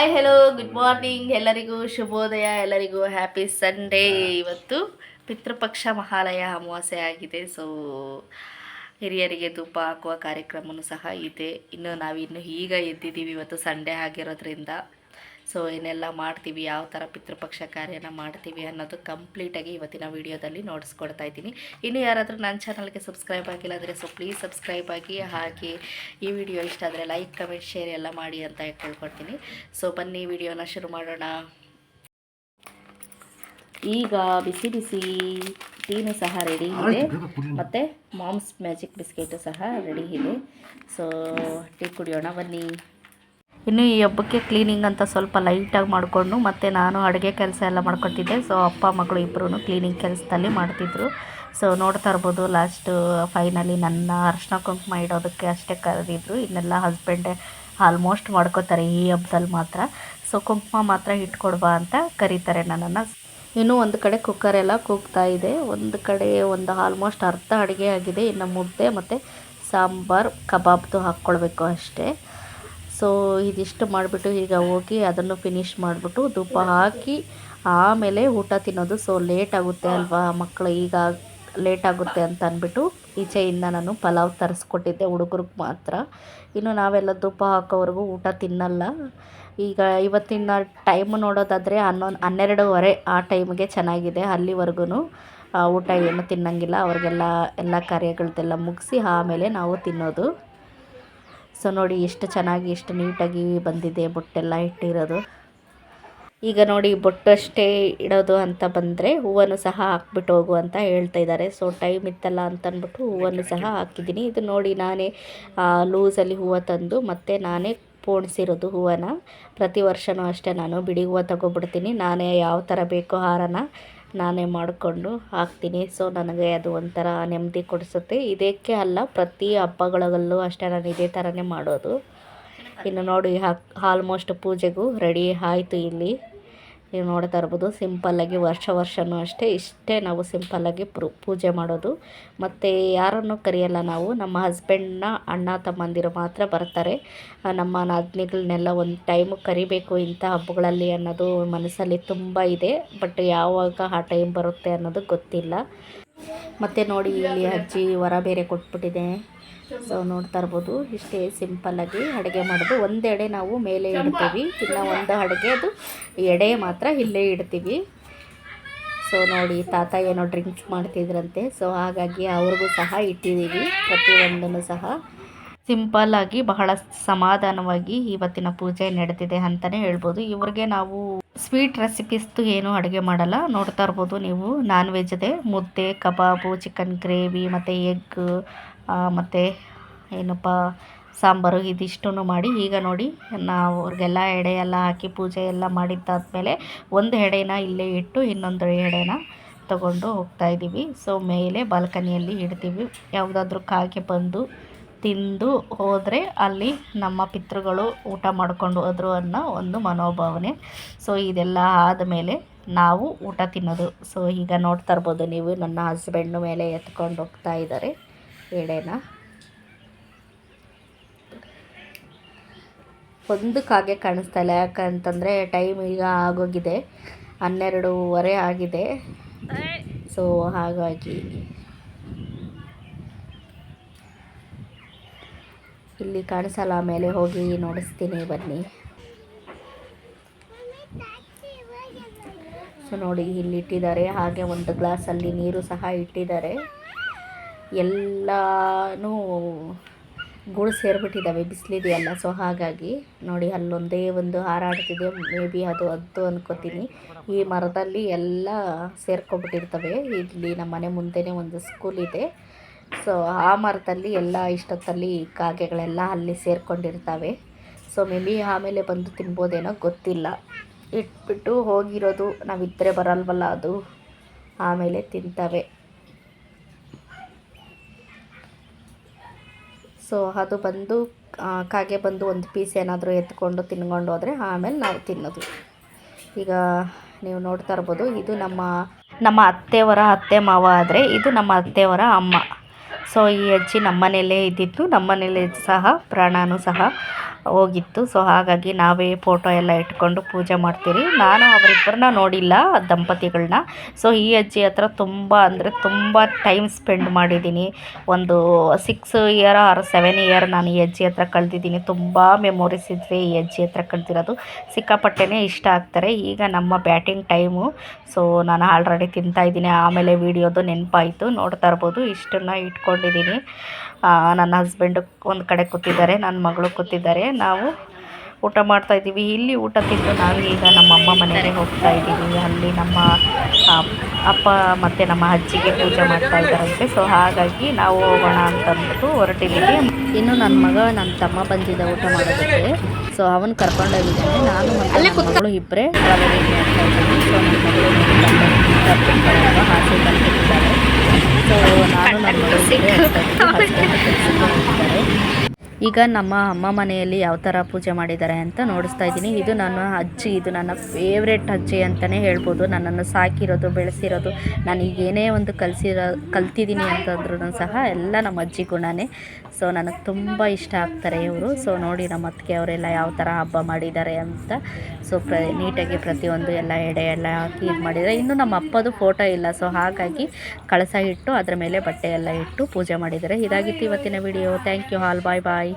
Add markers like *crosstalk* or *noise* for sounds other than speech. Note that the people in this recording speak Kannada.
ಹಾಯ್ ಹೆಲೋ ಗುಡ್ ಮಾರ್ನಿಂಗ್ ಎಲ್ಲರಿಗೂ ಶುಭೋದಯ ಎಲ್ಲರಿಗೂ ಹ್ಯಾಪಿ ಸಂಡೇ ಇವತ್ತು ಪಿತೃಪಕ್ಷ ಮಹಾಲಯ ಅಮಾವಾಸ್ಯೆ ಆಗಿದೆ. ಸೊ ಹಿರಿಯರಿಗೆ ಧೂಪ ಹಾಕುವ ಕಾರ್ಯಕ್ರಮವೂ ಸಹ ಇದೆ. ಇನ್ನು ನಾವಿನ್ನು ಈಗ ಎದ್ದಿದ್ದೀವಿ ಇವತ್ತು ಸಂಡೇ ಆಗಿರೋದ್ರಿಂದ. ಸೊ ಏನೆಲ್ಲ ಮಾಡ್ತೀವಿ ಯಾವ ಥರ ಪಿತೃಪಕ್ಷ ಕಾರ್ಯನ ಮಾಡ್ತೀವಿ ಅನ್ನೋದು ಕಂಪ್ಲೀಟಾಗಿ ಇವತ್ತಿನ ವಿಡಿಯೋದಲ್ಲಿ ನೋಡಿಸ್ಕೊಡ್ತಾ ಇದ್ದೀನಿ. ಇನ್ನು ಯಾರಾದರೂ ನನ್ನ ಚಾನಲ್ಗೆ ಸಬ್ಸ್ಕ್ರೈಬ್ ಆಗಿಲ್ಲ ಅಂದರೆ ಸೊ ಪ್ಲೀಸ್ ಸಬ್ಸ್ಕ್ರೈಬ್ ಆಗಿ ಹಾಗೆ ಈ ವಿಡಿಯೋ ಇಷ್ಟ ಆದರೆ ಲೈಕ್ ಕಮೆಂಟ್ ಶೇರ್ ಎಲ್ಲ ಮಾಡಿ ಅಂತ ಕೇಳ್ಕೊಡ್ತೀನಿ ಸೊ ಬನ್ನಿ ವಿಡಿಯೋನ ಶುರು ಮಾಡೋಣ. ಈಗ ಬಿಸಿ ಬಿಸಿ ಟೀನು ಸಹ ರೆಡಿ ಇದೆ. ಮತ್ತು ಮಾಮ್ಸ್ ಮ್ಯಾಜಿಕ್ ಬಿಸ್ಕೆಟು ಸಹ ರೆಡಿ ಇದೆ. ಸೊ ಟೀ ಕುಡಿಯೋಣ ಬನ್ನಿ. ಇನ್ನು ಈ ಹಬ್ಬಕ್ಕೆ ಕ್ಲೀನಿಂಗ್ ಅಂತ ಸ್ವಲ್ಪ ಲೈಟಾಗಿ ಮಾಡಿಕೊಂಡು ಮತ್ತು ನಾನು ಅಡುಗೆ ಕೆಲಸ ಎಲ್ಲ ಮಾಡ್ಕೊತಿದ್ದೆ ಸೊ ಅಪ್ಪ, ಮಗಳು ಇಬ್ಬರೂ ಕ್ಲೀನಿಂಗ್ ಕೆಲಸದಲ್ಲಿ ಮಾಡ್ತಿದ್ರು. ಸೊ ನೋಡ್ತಾ ಇರ್ಬೋದು ಲಾಸ್ಟು ಫೈನಲಿ ನನ್ನ ಅರ್ಶಿನ ಕುಂಕುಮ ಇಡೋದಕ್ಕೆ ಅಷ್ಟೇ ಕರೆದಿದ್ರು. ಇನ್ನೆಲ್ಲ ಹಸ್ಬೆಂಡೇ ಆಲ್ಮೋಸ್ಟ್ ಮಾಡ್ಕೋತಾರೆ ಈ ಹಬ್ಬದಲ್ಲಿ ಮಾತ್ರ. ಸೊ ಕುಂಕುಮ ಮಾತ್ರ ಇಟ್ಕೊಡ್ಬಾ ಅಂತ ಕರೀತಾರೆ ನನ್ನನ್ನು. ಇನ್ನೂ ಒಂದು ಕಡೆ ಕುಕ್ಕರ್ ಎಲ್ಲ ಕೂಗ್ತಾ ಇದೆ. ಒಂದು ಕಡೆ ಒಂದು ಆಲ್ಮೋಸ್ಟ್ ಅರ್ಧ ಅಡುಗೆ ಆಗಿದೆ. ಇನ್ನು ಮುದ್ದೆ ಮತ್ತು ಸಾಂಬಾರು, ಕಬಾಬ್ದು ಹಾಕ್ಕೊಳ್ಬೇಕು ಅಷ್ಟೇ. ಸೊ, ಇದಿಷ್ಟು ಮಾಡಿಬಿಟ್ಟು ಈಗ ಹೋಗಿ ಅದನ್ನು ಫಿನಿಶ್ ಮಾಡಿಬಿಟ್ಟು ಧೂಪ ಹಾಕಿ ಆಮೇಲೆ ಊಟ ತಿನ್ನೋದು. ಸೊ ಲೇಟ್ ಆಗುತ್ತೆ ಅಲ್ವಾ ಮಕ್ಕಳು ಈಗ ಲೇಟ್ ಆಗುತ್ತೆ ಅಂತ ಅಂದ್ಬಿಟ್ಟು ಈಚೆಯಿಂದ ನಾನು ಪಲಾವ್ ತರಿಸ್ಕೊಟ್ಟಿದ್ದೆ ಹುಡುಗರಿಗೆ ಮಾತ್ರ. ಇನ್ನು ನಾವೆಲ್ಲ ಧೂಪ ಹಾಕೋವರೆಗೂ ಊಟ ತಿನ್ನಲ್ಲ. ಈಗ ಇವತ್ತಿನ ಟೈಮ್ ನೋಡೋದಾದರೆ ಹನ್ನೊಂದು, ಹನ್ನೆರಡೂವರೆ ಆ ಟೈಮ್ಗೆ ಚೆನ್ನಾಗಿದೆ ಅಲ್ಲಿವರೆಗೂ ಊಟ ಏನು ತಿನ್ನಂಗಿಲ್ಲ. ಅವ್ರಿಗೆಲ್ಲ ಎಲ್ಲ ಕಾರ್ಯಗಳದ್ದೆಲ್ಲ ಮುಗಿಸಿ ಆಮೇಲೆ ನಾವು ತಿನ್ನೋದು. ಸೊ ನೋಡಿ ಎಷ್ಟು ಚೆನ್ನಾಗಿ ಎಷ್ಟು ನೀಟಾಗಿ ಬಂದಿದೆ ಬೊಟ್ಟೆಲ್ಲ ಇಟ್ಟಿರೋದು. ಈಗ ನೋಡಿ ಬೊಟ್ಟಷ್ಟೇ ಇಡೋದು ಅಂತ ಬಂದರೆ ಹೂವನ್ನು ಸಹ ಹಾಕ್ಬಿಟ್ಟು ಹೋಗು ಅಂತ ಹೇಳ್ತಾ ಇದ್ದಾರೆ. ಸೊ ಟೈಮ್ ಇತ್ತಲ್ಲ ಅಂತ ಅಂದ್ಬಿಟ್ಟು ಹೂವನ್ನು ಸಹ ಹಾಕಿದ್ದೀನಿ. ಇದು ನೋಡಿ ನಾನೇ ಲೂಸಲ್ಲಿ ಹೂವು ತಂದು ಮತ್ತು ನಾನೇ ಪೋಣಿಸಿರೋದು ಹೂವನ್ನು. ಪ್ರತಿ ವರ್ಷವೂ ಅಷ್ಟೇ ನಾನು ಬಿಡಿ ಹೂವು ತಗೊಬಿಡ್ತೀನಿ. ನಾನೇ ಯಾವ ಥರ ಬೇಕೋ ಹಾರನ ನಾನೇ ಮಾಡಿಕೊಂಡು ಹಾಕ್ತೀನಿ. ಸೊ ನನಗೆ ಅದು ಒಂಥರ ನೆಮ್ಮದಿ ಕೊಡಿಸುತ್ತೆ. ಇದಕ್ಕೆ ಅಲ್ಲ, ಪ್ರತಿ ಹಬ್ಬಗಳಲ್ಲೂ ಅಷ್ಟೇ ನಾನು ಇದೇ ಥರನೇ ಮಾಡೋದು. ಇನ್ನು ನೋಡಿ, ಹಾಕ್ ಆಲ್ಮೋಸ್ಟ್ ಪೂಜೆಗೂ ರೆಡಿ ಆಯಿತು ಇಲ್ಲಿ. ನೀವು ನೋಡ್ತಾ ಇರ್ಬೋದು ಸಿಂಪಲ್ಲಾಗಿ ವರ್ಷ ವರ್ಷವೂ ಅಷ್ಟೇ, ಇಷ್ಟೇ ನಾವು ಸಿಂಪಲ್ಲಾಗಿ ಪೂಜೆ ಮಾಡೋದು. ಮತ್ತು ಯಾರನ್ನು ಕರೆಯಲ್ಲ ನಾವು, ನಮ್ಮ ಹಸ್ಬೆಂಡ್ನ ಅಣ್ಣ ತಮ್ಮಂದಿರು ಮಾತ್ರ ಬರ್ತಾರೆ. ನಮ್ಮ ನಾದಿನಿಗಳನ್ನೆಲ್ಲ ಒಂದು ಟೈಮು ಕರಿಬೇಕು ಇಂಥ ಹಬ್ಬಗಳಲ್ಲಿ ಅನ್ನೋದು ಮನಸ್ಸಲ್ಲಿ ತುಂಬ ಇದೆ. ಬಟ್ ಯಾವಾಗ ಆ ಟೈಮ್ ಬರುತ್ತೆ ಅನ್ನೋದು ಗೊತ್ತಿಲ್ಲ. ಮತ್ತು ನೋಡಿ ಇಲ್ಲಿ ಅಜ್ಜಿ ವರ ಬೇರೆ ಕೊಟ್ಬಿಟ್ಟಿದೆ. ಸೊ ನೋಡ್ತಾ ಇರ್ಬೋದು. ಇಷ್ಟೇ ಸಿಂಪಲ್ಲಾಗಿ ಅಡುಗೆ ಮಾಡೋದು. ಒಂದೆಡೆ ನಾವು ಮೇಲೆ ಇಡ್ತೀವಿ. ಇನ್ನು ಒಂದು ಅಡುಗೆ, ಅದು ಎಡೆ ಮಾತ್ರ ಇಲ್ಲೇ ಇಡ್ತೀವಿ. ಸೊ ನೋಡಿ ತಾತ ಏನೋ ಡ್ರಿಂಕ್ಸ್ ಮಾಡ್ತಿದ್ರಂತೆ. ಸೊ ಹಾಗಾಗಿ ಅವ್ರಿಗೂ ಸಹ ಇಟ್ಟಿದ್ದೀವಿ. ಪ್ರತಿಯೊಂದನ್ನು ಸಹ. ಸಿಂಪಲ್ಲಾಗಿ ಬಹಳ ಸಮಾಧಾನವಾಗಿ ಇವತ್ತಿನ ಪೂಜೆ ನಡೆದಿದೆ ಅಂತಲೇ ಹೇಳ್ಬೋದು. ಇವ್ರಿಗೆ ನಾವು ಸ್ವೀಟ್ ರೆಸಿಪೀಸ್ದು ಏನು ಅಡುಗೆ ಮಾಡಲ್ಲ. ನೋಡ್ತಾ ಇರ್ಬೋದು ನೀವು ನಾನ್ ವೆಜ್ದೇ ಮುದ್ದೆ, ಕಬಾಬು ಚಿಕನ್ ಗ್ರೇವಿ ಮತ್ತು ಎಗ್ ಮತ್ತು ಏನಪ್ಪ, ಸಾಂಬಾರು ಇದಿಷ್ಟು ಮಾಡಿ ಈಗ ನೋಡಿ ನಾವು ಅವ್ರಿಗೆಲ್ಲ ಎಡೆ ಎಲ್ಲ ಹಾಕಿ ಪೂಜೆ ಎಲ್ಲ ಮಾಡಿದ್ದಾದಮೇಲೆ ಒಂದು ಎಡೆನ ಇಲ್ಲೇ ಇಟ್ಟು ಇನ್ನೊಂದು ಎಡೆನ ತಗೊಂಡು ಹೋಗ್ತಾ ಇದ್ದೀವಿ. ಸೊ ಮೇಲೆ ಬಾಲ್ಕನಿಯಲ್ಲಿ ಇಡ್ತೀವಿ. ಯಾವುದಾದ್ರೂ ಕಾಗೆ ಬಂದು ತಿಂದು ಹೋದರೆ ಅಲ್ಲಿ ನಮ್ಮ ಪಿತೃಗಳು ಊಟ ಮಾಡ್ಕೊಂಡು ಹೋದರು ಅನ್ನೋ ಒಂದು ಮನೋಭಾವನೆ. ಸೊ ಇದೆಲ್ಲ ಆದಮೇಲೆ ನಾವು ಊಟ ತಿನ್ನೋದು. ಸೊ ಈಗ ನೋಡ್ತಾ ಇರ್ಬೋದು ನೀವು ನನ್ನ ಹಸ್ಬೆಂಡ್ ಮೇಲೆ ಎತ್ಕೊಂಡು ಹೋಗ್ತಾ ಇದ್ದಾರೆ. ಎಡೆನ? ಒಂದು ಕಾಗೆ ಕಾಣಿಸ್ತಾ ಇಲ್ಲ. ಯಾಕಂತಂದರೆ ಟೈಮ್ ಈಗ ಆಗೋಗಿದೆ. ಹನ್ನೆರಡೂವರೆ ಆಗಿದೆ. ಸೊ ಹಾಗಾಗಿ ಇಲ್ಲಿ ಕಾಣಿಸಲ್ಲ ಮೇಲೆ ಹೋಗಿ ನೋಡಿಸ್ತೀನಿ, ಬನ್ನಿ. ಸೊ ನೋಡಿ, ಇಲ್ಲಿ ಇಟ್ಟಿದ್ದಾರೆ. ಹಾಗೆ ಒಂದು ಗ್ಲಾಸಲ್ಲಿ ನೀರು ಸಹ ಇಟ್ಟಿದ್ದಾರೆ. ಎಲ್ಲನೂ ಗುಳು ಸೇರಿಬಿಟ್ಟಿದ್ದಾವೆ, ಬಿಸಿಲಿದೆಯಲ್ಲ. ಸೊ ಹಾಗಾಗಿ ನೋಡಿ, ಅಲ್ಲೊಂದೇ ಒಂದು ಹಾರಾಡ್ತಿದೆ ಮೇ ಬಿ ಅದು ಅದು ಅನ್ಕೋತೀನಿ. ಈ ಮರದಲ್ಲಿ ಎಲ್ಲ ಸೇರ್ಕೊಬಿಟ್ಟಿರ್ತವೆ. ಇಲ್ಲಿ ನಮ್ಮ ಮನೆ ಮುಂದೆನೇ ಒಂದು ಸ್ಕೂಲ್ ಇದೆ. ಸೊ ಆ ಮರದಲ್ಲಿ ಎಲ್ಲ ಇಷ್ಟೊತ್ತಲ್ಲಿ ಕಾಗೆಗಳೆಲ್ಲ ಅಲ್ಲಿ ಸೇರಿಕೊಂಡಿರ್ತವೆ. ಸೊ ಮೇ ಬಿ ಆಮೇಲೆ ಬಂದು ತಿನ್ಬೋದೇನೋ ಗೊತ್ತಿಲ್ಲ. ಇಟ್ಬಿಟ್ಟು ಹೋಗಿರೋದು ನಾವಿದ್ದರೆ ಬರಲ್ವಲ್ಲ ಅದು. ಆಮೇಲೆ ತಿಂತವೆ. ಸೊ ಅದು ಬಂದು ಕಾಗೆ ಬಂದು ಒಂದು ಪೀಸ್ ಏನಾದರೂ ಎತ್ಕೊಂಡು ತಿನ್ಕೊಂಡು ಹೋದರೆ ಆಮೇಲೆ ನಾವು ತಿನ್ನೋದು. ಈಗ ನೀವು ನೋಡ್ತಾ ಇರ್ಬೋದು, ಇದು ನಮ್ಮ ನಮ್ಮ ಅತ್ತೆಯವರ ಅತ್ತೆ ಮಾವ ಆದರೆ ಇದು ನಮ್ಮ ಅತ್ತೆಯವರ ಅಮ್ಮ. ಸೊ ಈ ಅಜ್ಜಿ ನಮ್ಮ ಮನೆಯಲ್ಲೇ ಇದ್ದಿದ್ದು ನಮ್ಮ ಮನೇಲಿ ಸಹ ಪ್ರಾಣನೂ ಸಹ. ಹೋಗಿತ್ತು. ಸೊ ಹಾಗಾಗಿ ನಾವೇ ಫೋಟೋ ಎಲ್ಲ ಇಟ್ಕೊಂಡು ಪೂಜೆ ಮಾಡ್ತೀರಿ. ನಾನು ಅವರಿಬ್ಬರನ್ನ ನೋಡಿಲ್ಲ ದಂಪತಿಗಳನ್ನ ಸೊ ಈ ಅಜ್ಜಿ ಹತ್ರ ತುಂಬ ಅಂದರೆ ತುಂಬ ಟೈಮ್ ಸ್ಪೆಂಡ್ ಮಾಡಿದ್ದೀನಿ. ಒಂದು six year or seven year ನಾನು ಈ ಅಜ್ಜಿ ಹತ್ರ ಕಳೆದಿದ್ದೀನಿ. ತುಂಬ ಮೆಮೊರೀಸ್ ಇದ್ದರೆ ಈ ಅಜ್ಜಿ ಹತ್ರ ಕಳೆದಿರೋದು. ಸಿಕ್ಕಾಪಟ್ಟೆನೇ ಇಷ್ಟ ಆಗ್ತಾರೆ. ಈಗ ನಮ್ಮ ಬ್ಯಾಟಿಂಗ್ ಟೈಮು ಸೊ ನಾನು ಆಲ್ರೆಡಿ ತಿಂತಾಯಿದ್ದೀನಿ ಆಮೇಲೆ ವೀಡಿಯೋದು ನೆನಪಾಯಿತು. ನೋಡ್ತಾ ಇರ್ಬೋದು. ಇಷ್ಟನ್ನು ಇಟ್ಕೊಂಡಿದ್ದೀನಿ. ನನ್ನ ಹಸ್ಬೆಂಡು ಒಂದು ಕಡೆ ಕೂತಿದ್ದಾರೆ ನನ್ನ ಮಗಳು ಕೂತಿದ್ದಾರೆ. ನಾವು ಊಟ ಮಾಡ್ತಾ ಇದ್ದೀವಿ. ಇಲ್ಲಿ ಊಟ ತಿಂದು ನಾವು ಈಗ ನಮ್ಮ ಅಮ್ಮ ಮನೆಗೆ ಹೋಗ್ತಾ ಇದ್ದೀವಿ ಅಲ್ಲಿ ನಮ್ಮ ಅಪ್ಪ ಮತ್ತು ನಮ್ಮ ಅಜ್ಜಿಗೆ ಪೂಜೆ ಮಾಡ್ತಾ ಇದ್ದಾರಂತೆ. ಸೊ ಹಾಗಾಗಿ ನಾವು ಹೋಗೋಣ ಅಂತಂದ್ಬಿಟ್ಟು ಹೊರಟಿದ್ದೀವಿ. ಇನ್ನು ನನ್ನ ಮಗ ನನ್ನ ತಮ್ಮ ಬಂದಿದ್ದ ಊಟ ಮಾಡೋದಕ್ಕೆ. ಸೊ ಅವನು ಕರ್ಕೊಂಡೋಗಿದ್ದಾನೆ ನಾನು ಮತ್ತು ಮಗಳು ಇಬ್ಬರೇ ಟ್ರಾವೆಲಿಂಗ್ ಮಾಡ್ತಾ ಇದ್ದೀನಿ ಸೊ ನನ್ನ ಮಗಳು ಕರ್ಕೊಂಡ್ಬರಲ್ವ ಹಾಸೆ ಕರ್ಕೊಂಡಿದ್ದಾರೆ ಸೊ ನಾನು ನನ್ನ *laughs* ಈಗ ನಮ್ಮ ಅಮ್ಮ ಮನೆಯಲ್ಲಿ ಯಾವ ಥರ ಪೂಜೆ ಮಾಡಿದ್ದಾರೆ ಅಂತ ನೋಡಿಸ್ತಾ ಇದ್ದೀನಿ. ಇದು ನನ್ನ ಅಜ್ಜಿ, ಇದು ನನ್ನ ಫೇವ್ರೆಟ್ ಅಜ್ಜಿ ಅಂತಲೇ ಹೇಳ್ಬೋದು. ನನ್ನನ್ನು ಸಾಕಿರೋದು, ಬೆಳೆಸಿರೋದು ನನಗೆ ಏನೇ ಒಂದು ಕಲಿಸಿರೋ, ಕಲ್ತಿದ್ದೀನಿ ಅಂತಂದ್ರೂ ಸಹ ಎಲ್ಲ ನಮ್ಮ ಅಜ್ಜಿ ಗುಣನೇ. ಸೊ ನನಗೆ ತುಂಬ ಇಷ್ಟ ಆಗ್ತಾರೆ ಇವರು. ಸೊ ನೋಡಿ ನಮ್ಮ ಅತ್ತಿಗೆ ಅವರೆಲ್ಲ ಯಾವ ಥರ ಹಬ್ಬ ಮಾಡಿದ್ದಾರೆ ಅಂತ. ಸೊ ಪ್ರ, ನೀಟಾಗಿ ಪ್ರತಿಯೊಂದು ಎಲ್ಲ ಎಡೆ ಎಲ್ಲ ಹಾಕಿ ಇದು ಮಾಡಿದ್ದಾರೆ. ಇನ್ನು ನಮ್ಮ ಅಪ್ಪದು ಫೋಟೋ ಇಲ್ಲ. ಸೊ ಹಾಗಾಗಿ ಕಳಸ ಇಟ್ಟು ಅದರ ಮೇಲೆ ಬಟ್ಟೆ ಎಲ್ಲ ಇಟ್ಟು ಪೂಜೆ ಮಾಡಿದ್ದಾರೆ. ಇದಾಗಿತ್ತು ಇವತ್ತಿನ video thank you all bye bye